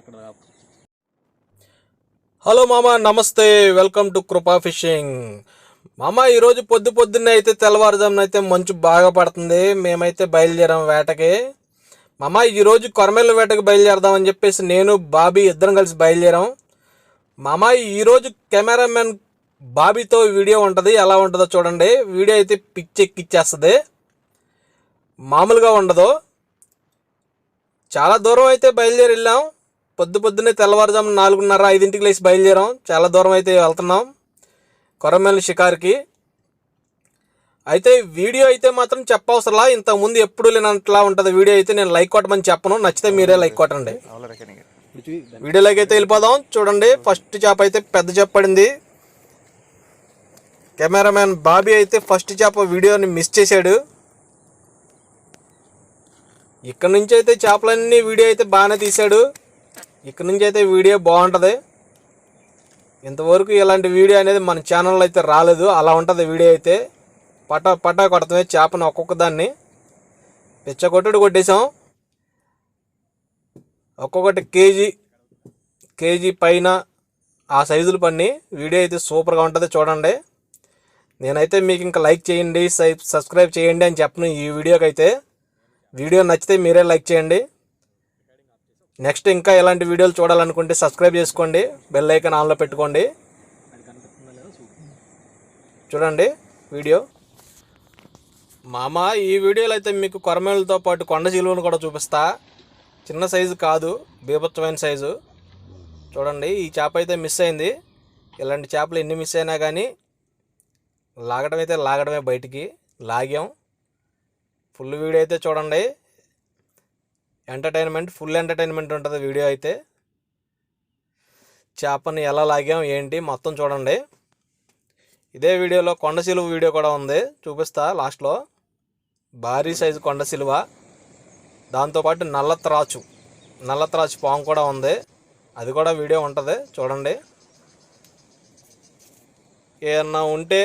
అక్కడ హలో మామ నమస్తే. Welcome to Krupa fishing. మామ ఈరోజు పొద్దు పొద్దున్నే అయితే తెల్లవారుజామున అయితే మంచు బాగా పడుతుంది. మేమైతే బయలుదేరాం వేటకి. మామ ఈరోజు కొరమెల్ల వేటకి బయలుదేరదామని చెప్పేసి నేను బాబీ ఇద్దరం కలిసి బయలుదేరాం. మామ ఈరోజు కెమెరామెన్ బాబీతో వీడియో ఉంటుంది. ఎలా ఉంటుందో చూడండి. వీడియో అయితే పిచ్చెక్కిచ్చేస్తుంది మామూలుగా ఉండదు. చాలా దూరం అయితే బయలుదేరి వెళ్ళాం. పొద్దు పొద్దున్నే తెల్లవారుజామున నాలుగున్నర ఐదింటికి లేచి బయలుదేరాం. చాలా దూరం అయితే వెళ్తున్నాం. కొరమేల షికార్కి. అయితే వీడియో అయితే మాత్రం చెప్పవసరలా ఇంతకుముందు ఎప్పుడు లేనట్లా ఉంటుంది వీడియో అయితే నేను లైక్ కొట్టమని చెప్పను. నచ్చితే మీరే లైక్ కొట్టండి. వీడియోలోకి అయితే వెళ్ళిపోదాం. చూడండి ఫస్ట్ చేప అయితే పెద్ద చేప పడింది. కెమెరామ్యాన్ బాబీ అయితే ఫస్ట్ చేప వీడియోని మిస్ చేశాడు. ఇక్కడ నుంచి అయితే చేపలన్నీ వీడియో అయితే బాగానే తీశాడు. ఇక్కడ నుంచి అయితే వీడియో బాగుంటుంది. ఇంతవరకు ఇలాంటి వీడియో అనేది మన ఛానల్లో అయితే రాలేదు. అలా ఉంటుంది వీడియో అయితే. పటా పటా కొడతామే చేపను ఒక్కొక్క దాన్ని. పిచ్చ కొట్టుడు కొట్టేసాం ఒక్కొక్కటి కేజీ కేజీ పైన ఆ సైజులు పని వీడియో అయితే సూపర్గా ఉంటుంది చూడండి. నేనైతే మీకు ఇంకా లైక్ చేయండి సై- సబ్స్క్రైబ్ చేయండి అని చెప్పను ఈ వీడియోకి అయితే వీడియో నచ్చితే మీరే లైక్ చేయండి. నెక్స్ట్ ఇంకా ఇలాంటి వీడియోలు చూడాలనుకుంటే సబ్స్క్రైబ్ చేసుకోండి. బెల్ ఐకాన్ ఆన్లో పెట్టుకోండి. చూడండి వీడియో. మామ ఈ వీడియోలో అయితే మీకు కొరమేలతో పాటు కొండ చిలువను కూడా చూపిస్తా. చిన్న సైజు కాదు బీభత్సమైన సైజు. చూడండి ఈ చేప అయితే మిస్ అయింది. ఇలాంటి చేపలు ఎన్ని మిస్ అయినా కానీ లాగడం అయితే లాగడమే బయటికి. లాగాం. ఫుల్ వీడియో అయితే చూడండి. ఎంటర్టైన్మెంట్ ఫుల్ ఎంటర్టైన్మెంట్ ఉంటుంది వీడియో అయితే. చేపని ఎలా లాగాం ఏంటి మొత్తం చూడండి. ఇదే వీడియోలో కొండ సిలువ వీడియో కూడా ఉంది చూపిస్తా లాస్ట్లో. భారీ సైజు కొండ సిలువ. దాంతోపాటు నల్ల త్రాచు నల్ల త్రాచు పాము కూడా ఉంది. అది కూడా వీడియో ఉంటుంది చూడండి. ఏమన్నా ఉంటే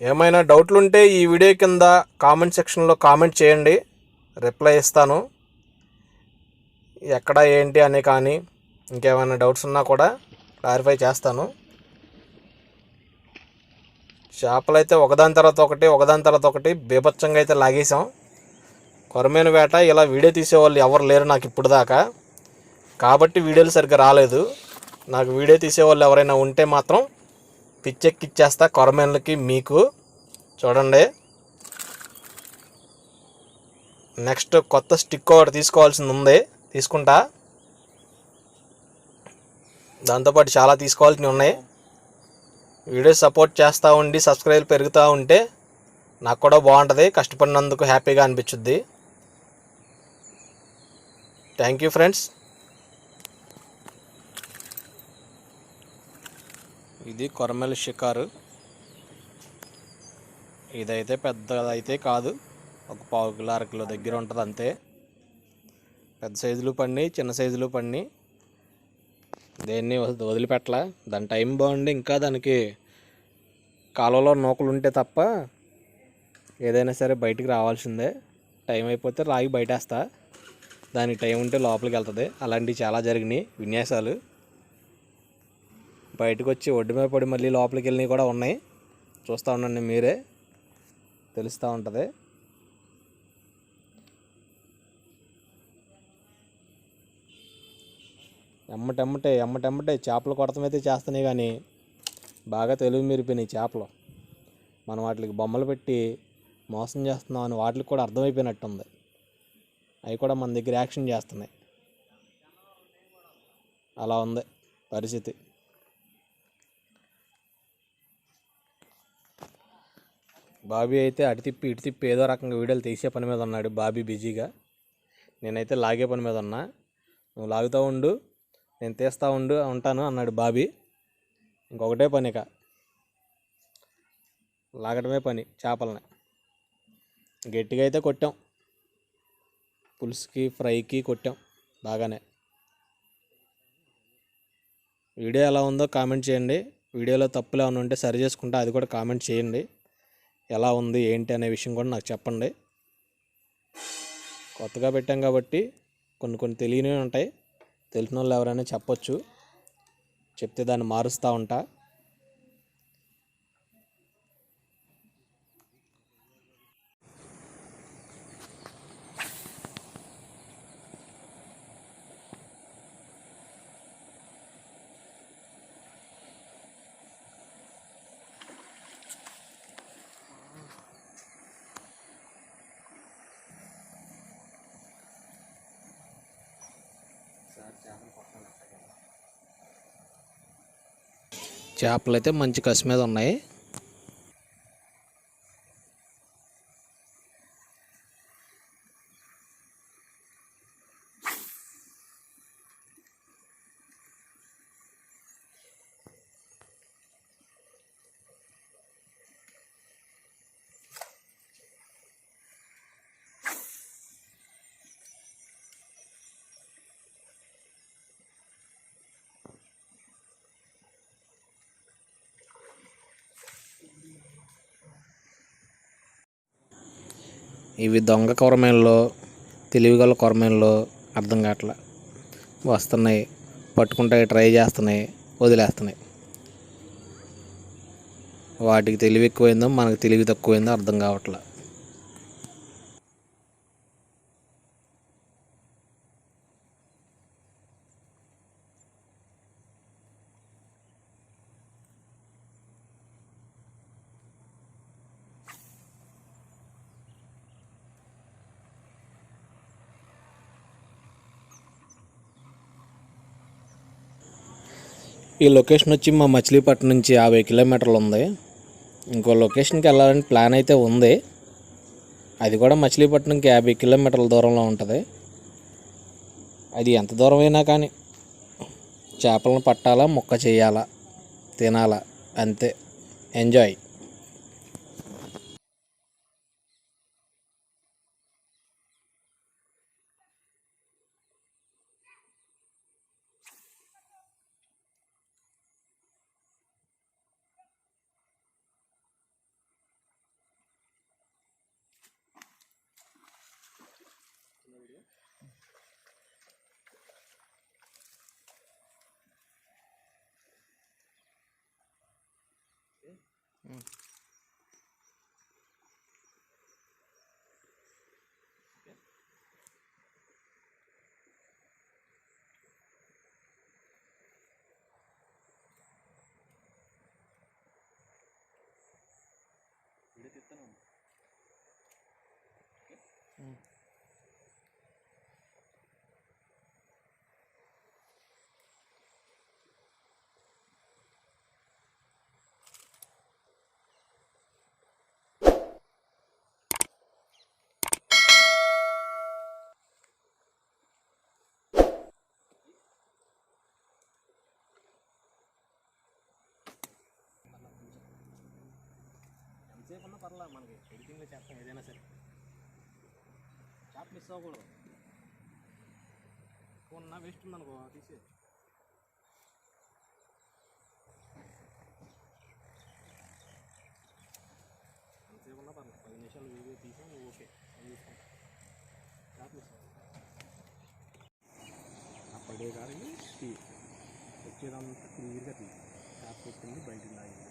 ఏమైనా డౌట్లు ఉంటే ఈ వీడియో కింద కామెంట్ సెక్షన్లో కామెంట్ చేయండి. రిప్లై ఇస్తాను. ఎక్కడ ఏంటి అని కానీ ఇంకేమైనా డౌట్స్ ఉన్నా కూడా క్లారిఫై చేస్తాను. చేపలు అయితే ఒకదాని తర్వాత ఒకటి ఒకదాని తర్వాత ఒకటి బీభత్సంగా అయితే లాగేసాం కొరమైన వేట ఇలా వీడియో తీసేవాళ్ళు ఎవరు లేరు నాకు ఇప్పుడు దాకా. కాబట్టి వీడియోలు సరిగ్గా రాలేదు. నాకు వీడియో తీసేవాళ్ళు ఎవరైనా ఉంటే మాత్రం పిచ్చెక్కిచ్చేస్తా కొరమేన్లకి మీకు. చూడండి. నెక్స్ట్ కొత్త స్టిక్ ఒకటి తీసుకోవాల్సింది ఉంది తీసుకుంటా. దాంతోపాటు చాలా తీసుకోవాల్సినవి ఉన్నాయి. వీడియో సపోర్ట్ చేస్తూ ఉండి సబ్స్క్రైబ్ పెరుగుతూ ఉంటే నాకు కూడా బాగుంటుంది. కష్టపడినందుకు హ్యాపీగా అనిపించుద్ది థ్యాంక్ యూ ఫ్రెండ్స్. ఇది కొరమల షికారు. ఇదైతే పెద్దదైతే కాదు. ఒక పావు కిలో అరకిలో దగ్గర ఉంటుంది అంతే. పెద్ద సైజులు పడిని చిన్న సైజులు పడిని. దేన్ని వద- వదిలిపెట్టలా. దాని టైం బాగుండి ఇంకా దానికి కాలువలో నూకలు ఉంటే తప్ప ఏదైనా సరే బయటికి రావాల్సిందే. టైం అయిపోతే రాగి బయటేస్తా. దానికి టైం ఉంటే లోపలికి వెళ్తుంది. అలాంటివి చాలా జరిగినాయి విన్యాసాలు. బయటకు వచ్చి ఒడ్డు మీద పడి మళ్ళీ లోపలికి వెళ్ళినవి కూడా ఉన్నాయి. చూస్తూ ఉండండి మీరే. తెలుస్తూ ఉంటుంది. ఎమ్మటెమ్మటే ఎమ్మటెమ్మటే చేపలు కొడతమైతే చేస్తున్నాయి కానీ బాగా తెలివి మీరిపోయినాయి చేపలు. మనం వాటికి బొమ్మలు పెట్టి మోసం చేస్తున్నాం అని వాటికి కూడా అర్థమైపోయినట్టుంది. అవి కూడా మన దగ్గర యాక్షన్ చేస్తున్నాయి. అలా ఉంది పరిస్థితి. బాబీ అయితే అటు తిప్పి ఇటు తిప్పి ఏదో రకంగా వీడియోలు తీసే పని మీద ఉన్నాడు బాబీ బిజీగా. నేనైతే లాగే పని మీద ఉన్నా. నువ్వు లాగుతూ ఉండు. నేను తీస్తూ ఉండు ఉంటాను అన్నాడు బాబీ. ఇంకొకటే పని ఇక. లాగడమే పని చేపలని. గట్టిగా అయితే కొట్టాం. పులుసుకి ఫ్రైకి కొట్టాం బాగానే. వీడియో ఎలా ఉందో కామెంట్ చేయండి. వీడియోలో తప్పులు ఏమైనా ఉంటే సరి చేసుకుంటే అది కూడా కామెంట్ చేయండి. ఎలా ఉంది ఏంటి అనే విషయం కూడా నాకు చెప్పండి. కొత్తగా పెట్టాం కాబట్టి కొన్ని కొన్ని తెలియనివి ఉంటాయి. తెలిసిన వాళ్ళు ఎవరైనా చెప్పొచ్చు. చెప్తే దాన్ని మారుస్తూ ఉంటా. చేపలు అయితే మంచి కసి మీద ఉన్నాయి. ఇవి దొంగ కొరమేళ్ళు తెలివిగల కొరమేళ్ళు అర్థం కావట్లా. వస్తున్నాయి పట్టుకుంటాయి ట్రై చేస్తున్నాయి వదిలేస్తున్నాయి. వాటికి తెలివి ఎక్కువైందో మనకు తెలివి తక్కువైందో అర్థం కావట్లా. ఈ లొకేషన్ వచ్చి మా మచిలీపట్నం నుంచి యాభై కిలోమీటర్లు ఉంది. ఇంకో లొకేషన్కి వెళ్ళాలని ప్లాన్ అయితే ఉంది. అది కూడా మచిలీపట్నంకి యాభై కిలోమీటర్ల దూరంలో ఉంటుంది. అది ఎంత దూరం అయినా కానీ చేపలను పట్టాలా ముక్క చేయాలా తినాలా అంతే. Enjoy Mm. ఎంతసేపు ఉన్నా పర్లేదు మనకి ఎడిటింగ్లో చేస్తాం ఏదైనా సరే. షాప్ మిస్ అవ్వకూడదు. ఉన్నా వేస్ట్ ఉందనుకో తీసే ఎంతసేపు ఉన్నా పర్లేదు పది నిమిషాలు వీడియో తీసాం నువ్వు ఓకే అది తీసుకో షాప్ మిస్ అప్పుడే కానీ తీ వచ్చేదంతా క్లియర్గా తీ షాప్ పెట్టింది బయటికి లాగింది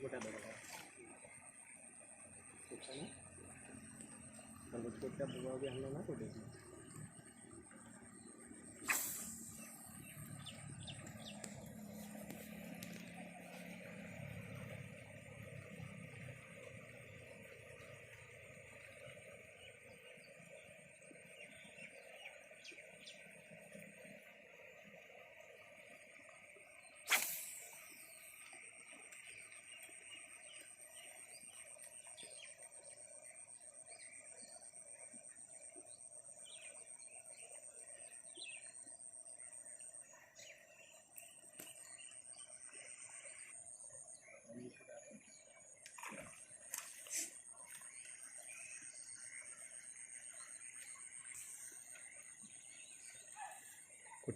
ওটা দরকার ठीक है ना तो मुझको क्या बुआ भी हमने ना को देखना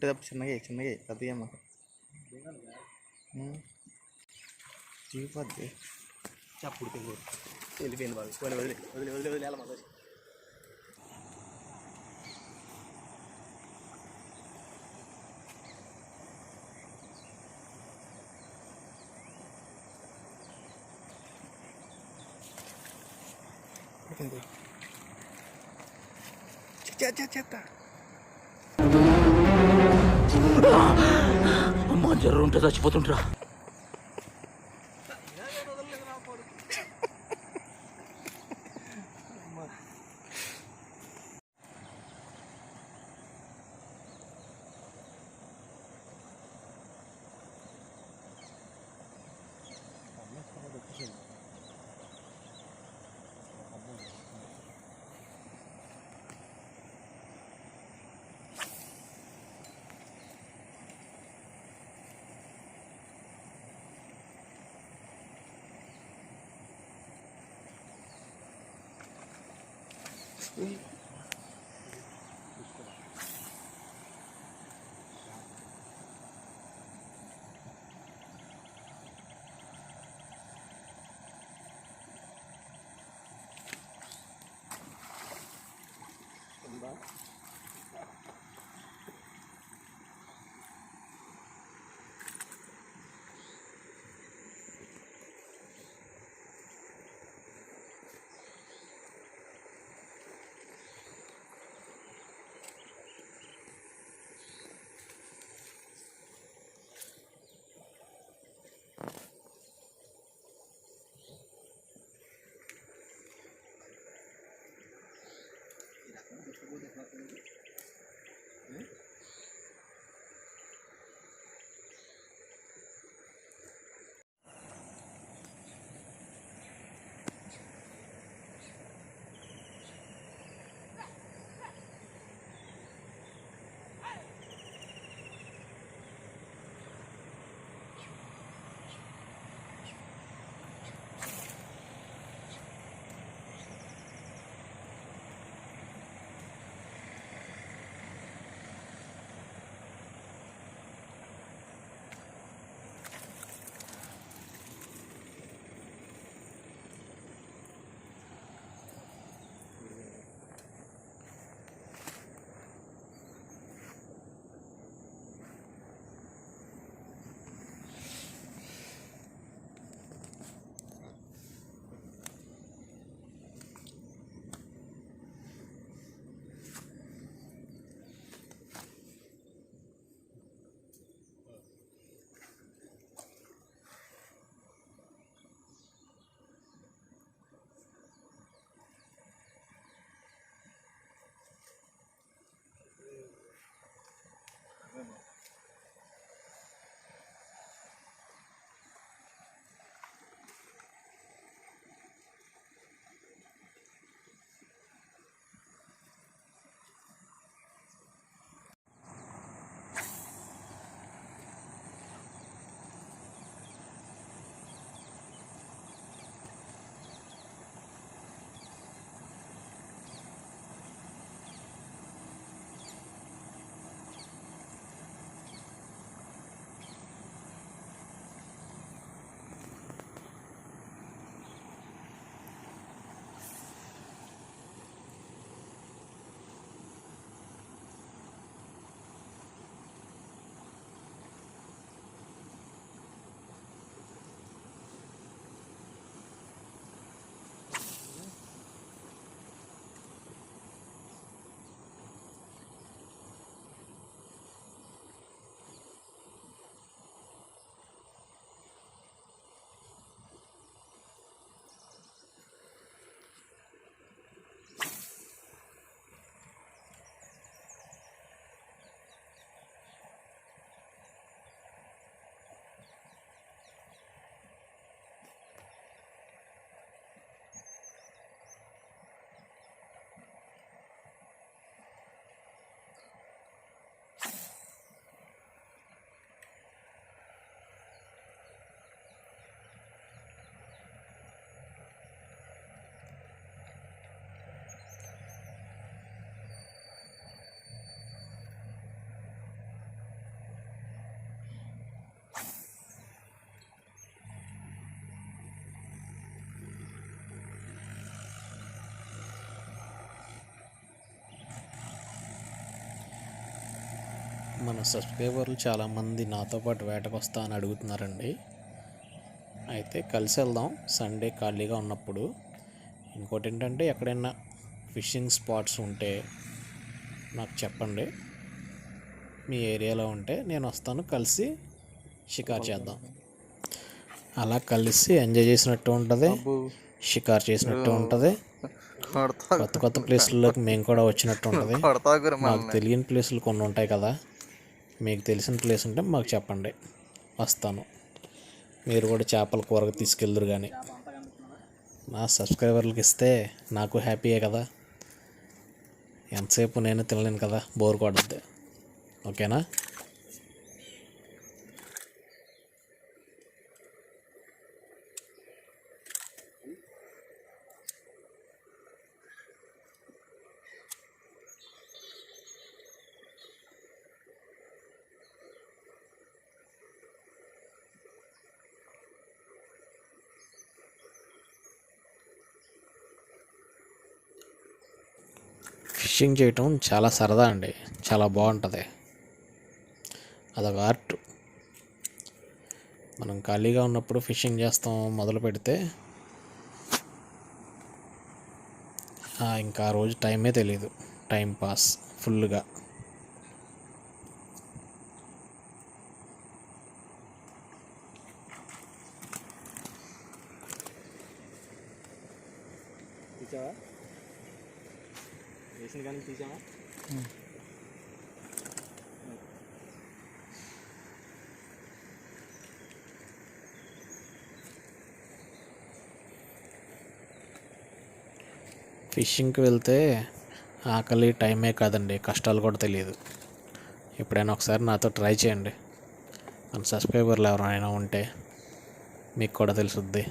కుట్టేటప్పుడు చిన్నగా చిన్నగా పెద్దగా అమ్మ చీపోద్ది చప్పుడు తెలియదు వెళ్ళిపోయింది బాబు వదిలే వదిలే వదిలే వదిలే వదిలే వెళ్ళమా వదిలే చెత్త చెత్త అమ్మా జ్వరం ఉంటే చచ్చిపోతుంటరా Uy. Thank you. మన సబ్స్క్రైబర్లు చాలామంది నాతో పాటు వేటకు వస్తా అని అడుగుతున్నారండి. అయితే కలిసి వెళ్దాం. సండే ఖాళీగా ఉన్నప్పుడు. ఇంకోటి ఏంటంటే ఎక్కడైనా ఫిషింగ్ స్పాట్స్ ఉంటే నాకు చెప్పండి. మీ ఏరియాలో ఉంటే నేను వస్తాను. కలిసి షికార్ చేద్దాం. అలా కలిసి ఎంజాయ్ చేసినట్టు ఉంటుంది. షికార్ చేసినట్టు ఉంటుంది. కొత్త కొత్త ప్లేస్లలోకి మేము కూడా వచ్చినట్టు ఉంటుంది. మాకు తెలియని ప్లేసులు కొన్ని ఉంటాయి కదా. మీకు తెలిసిన ప్లేస్ ఉంటే మాకు చెప్పండి. వస్తాను. మీరు కూడా చేపల కూరకు తీసుకెళ్ళరు కానీ నా సబ్స్క్రైబర్లకు ఇస్తే నాకు హ్యాపీయే కదా? ఎంతసేపు నేను తినలేను కదా? బోర్ కొడద్ది. ఓకేనా ఫిషింగ్ చేయటం చాలా సరదా అండి. చాలా బాగుంటుంది. అదొక ఆర్ట్. మనం ఖాళీగా ఉన్నప్పుడు ఫిషింగ్ చేస్తాం మొదలు పెడితే. ఇంకా ఆ రోజు టైమే తెలియదు టైం పాస్ ఫుల్గా ఫిషింగ్కి వెళ్తే ఆకలి టైమే కాదండి. కష్టాలు కూడా తెలియదు. ఎప్పుడైనా ఒకసారి నాతో ట్రై చేయండి. మన సబ్స్క్రైబర్లు ఎవరైనా ఉంటే మీకు కూడా తెలుసుద్ది.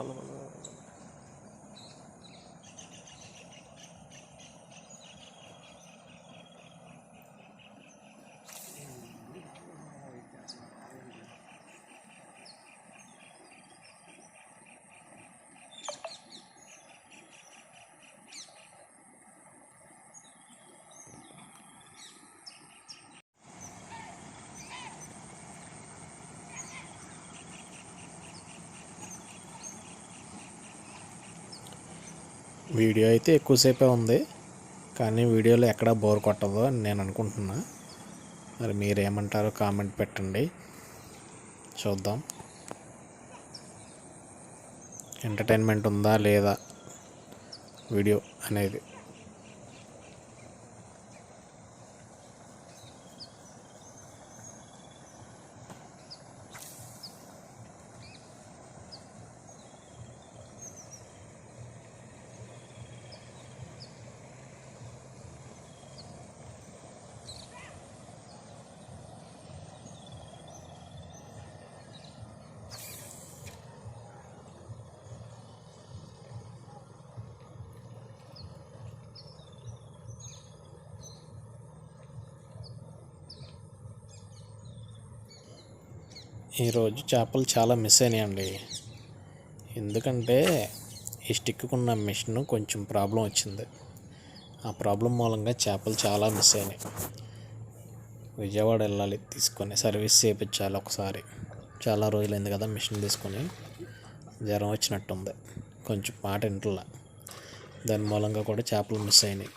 ভালো వీడియో అయితే ఎక్కువసేపే ఉంది. కానీ వీడియోలో ఎక్కడా బోర్ కొట్టదు అని నేను అనుకుంటున్నా. మరి మీరేమంటారో కామెంట్ పెట్టండి. చూద్దాం. ఎంటర్టైన్మెంట్ ఉందా లేదా? వీడియో అనేది. ఈరోజు చేపలు చాలా మిస్ అయినాయండి. ఎందుకంటే ఈ స్టిక్కున్న మిషన్ కొంచెం ప్రాబ్లం వచ్చింది. ఆ ప్రాబ్లం మూలంగా చేపలు చాలా మిస్ అయినాయి. విజయవాడ వెళ్ళాలి తీసుకొని సర్వీస్ చేయించాలి ఒకసారి. చాలా రోజులైంది కదా మిషన్ తీసుకొని. జ్వరం వచ్చినట్టుంది. కొంచెం మాట ఇంట్లో దాని మూలంగా కూడా చేపలు మిస్ అయినాయి.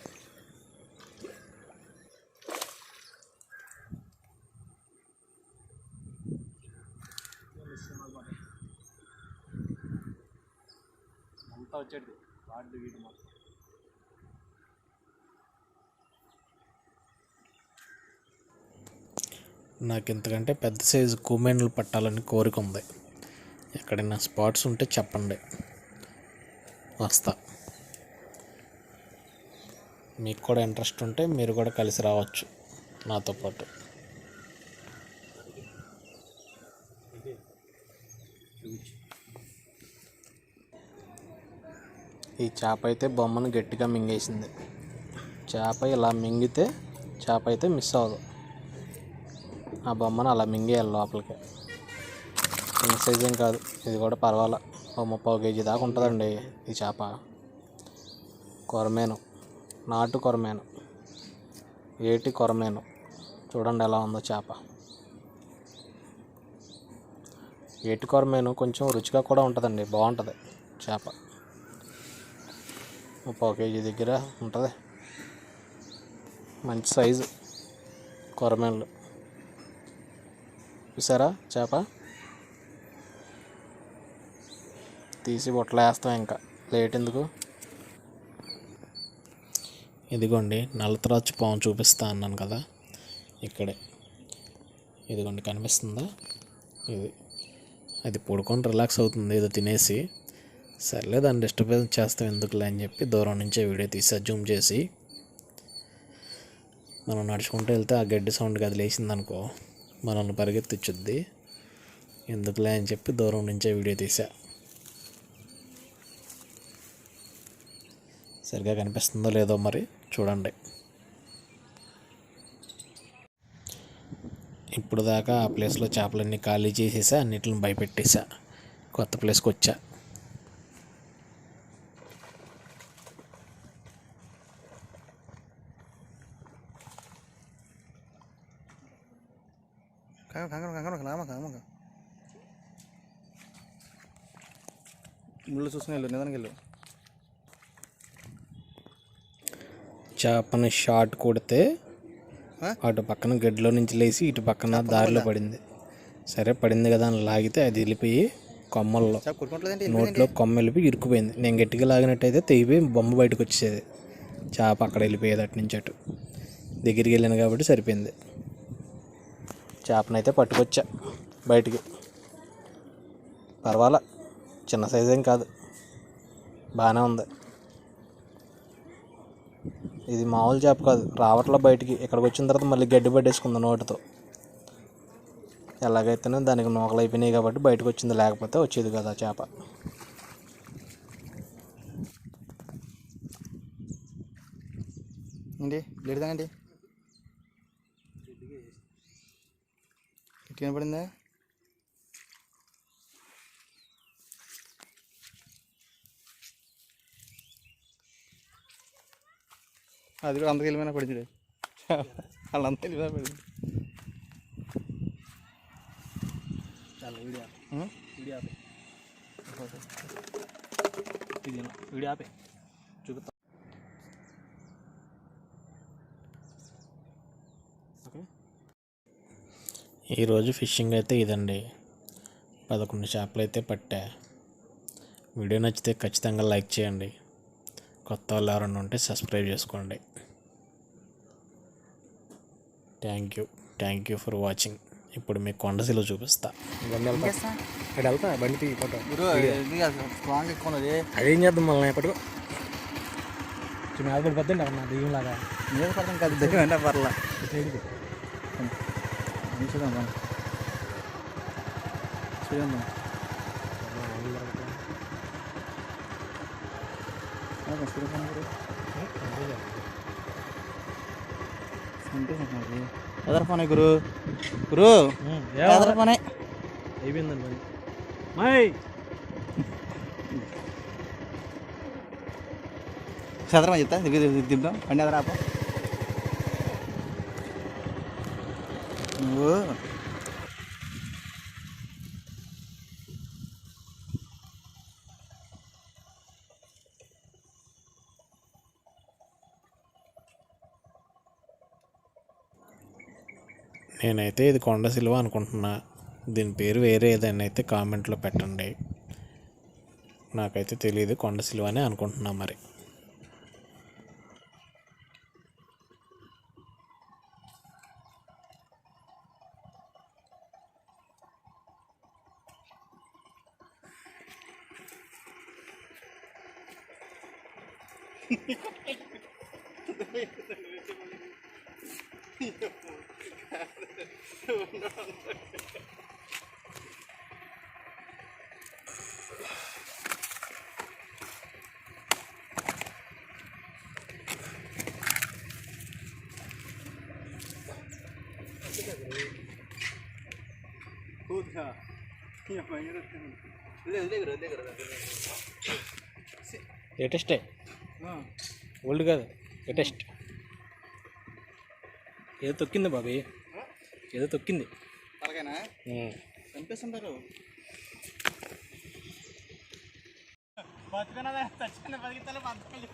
వచ్చేది కార్డు వీడు మొత్తం నాకు ఇంతకంటే పెద్ద సైజు కూమెన్లు పట్టాలని కోరిక ఉంది. ఎక్కడైనా స్పాట్స్ ఉంటే చెప్పండి. వస్తా. మీకు కూడా ఇంట్రెస్ట్ ఉంటే మీరు కూడా కలిసి రావచ్చు నాతో పాటు. ఈ చేప అయితే బొమ్మను గట్టిగా మింగేసింది. చేప ఇలా మింగితే చేప అయితే మిస్ అవ్వదు. ఆ బొమ్మను అలా మింగేయాలి లోపలికి. చిన్న సైజ్ ఏం కాదు. ఇది కూడా పర్వాలా. ఓ ముప్పై కేజీ దాకా ఉంటుందండి ఈ చేప. కొరమేను. నాటు కొరమేను. ఏటి కొరమేను. చూడండి ఎలా ఉందో చేప. ఏటి కొరమేను కొంచెం రుచిగా కూడా ఉంటుందండి. బాగుంటుంది చేప. ముప్పై కేజీ దగ్గర ఉంటుంది. మంచి సైజు కొరమేళ్ళు చూసారా చేప? తీసి బొట్టలు వేస్తాం ఇంకా. లేట్ ఎందుకు? ఇదిగోండి నల్లత్రాచు పాము చూపిస్తా అన్నాను కదా ఇక్కడే. ఇదిగోండి కనిపిస్తుందా? ఇది అది పడుకొని రిలాక్స్ అవుతుంది ఏదో తినేసి. సర్లే దాన్ని డిస్టర్బెన్స్ చేస్తాం ఎందుకులే అని చెప్పి దూరం నుంచే వీడియో తీసా జూమ్ చేసి. మనం నడుచుకుంటూ వెళ్తే ఆ గడ్డి సౌండ్ అది లేచిందనుకో మనల్ని పరిగెత్తిచ్చుద్ది. ఎందుకులే అని చెప్పి దూరం నుంచే వీడియో తీసా. సరిగా కనిపిస్తుందో లేదో మరి చూడండి. ఇప్పుడు దాకా ఆ ప్లేస్లో చేపలన్నీ ఖాళీ చేసేసా అన్నిటిని భయపెట్టేసా. కొత్త ప్లేస్కి వచ్చా కంగ కంగ కంగ నామ కంగ ముళ్ళు చూసుకుని వెళ్ళు నిదానికి వెళ్ళు చేపని షాట్ కొడితే? అటు పక్కన గడ్డిలో నుంచి లేచి ఇటు పక్కన దారిలో పడింది సరే పడింది కదా అని లాగితే అది వెళ్ళిపోయి కొమ్మల్లో నోట్లో కొమ్మ వెళ్ళిపోయి ఇరుక్కుపోయింది నేను గట్టిగా లాగినట్టయితే తెగిపోయి బొమ్మ బయటకు వచ్చేది చేప అక్కడ వెళ్ళిపోయేది అటు నుంచి అటు దగ్గరికి వెళ్ళాను కాబట్టి సరిపోయింది చేపనైతే పట్టుకొచ్చా బయటికి. పర్వాలా చిన్న సైజ్ ఏం కాదు. బాగానే ఉంది. ఇది మామూలు చేప కాదు రావట్లో బయటికి. ఇక్కడికి వచ్చిన తర్వాత మళ్ళీ గడ్డి పట్టేసుకుంది నోటితో. ఎలాగైతేనే దానికి నూకలు అయిపోయినాయి కాబట్టి బయటకు వచ్చింది లేకపోతే వచ్చేది కదా చేప. ఏంటి? లేడుదాండి ఇటు కనపడిందా అది కూడా అంతకు వెళ్ళిపోయినా పడింది వాళ్ళంతా వెళ్ళిపోయినా పడింది చాలా వీడియో ఉం? వీడియో ఆపే వీడియో ఆపే చూపిస్తా ఈరోజు ఫిషింగ్ అయితే ఇదండి. పదకొండు చేపలు అయితే పట్టా. వీడియో నచ్చితే ఖచ్చితంగా లైక్ చేయండి. కొత్త వాళ్ళు ఎవరైనా ఉంటే సబ్స్క్రైబ్ చేసుకోండి. Thank you. Thank you for watching. ఇప్పుడు మీకు కొండశిలో చూపిస్తా. ఇక్కడ వెళ్తా. బండి తీ ఫోటో. అదేం చేద్దాం మళ్ళీ ఎప్పటికో మీద పడిపోద్దండి అక్కడ నా దెయ్యం లాగా. మీద పడతాం కాదు దగ్గర అంటే పర్లా. చూద్దాం మనం చూద్దాం ఎదర ఫోనే గురు గురు ఎదర ఫోనే అయిపోయిందండి మరి మై చదరమని చెప్తా దిగు దిగు దిద్దాం బండి ఎదర నేనైతే ఇది కొండ సిలువ అనుకుంటున్నా. దీని పేరు వేరే ఏదైనా అయితే కామెంట్లో పెట్టండి. నాకైతే తెలియదు కొండ సిలువ అని అనుకుంటున్నా మరి. లేటెస్టే ఓల్డ్ కాదు లేటెస్ట్ ఏదో తొక్కింది బాబీ. ఏదో తొక్కింది. అలాగేనా. చంపేస్తుంటారు. బతుకున్నదా చచ్చిన బతికితే బతుకులు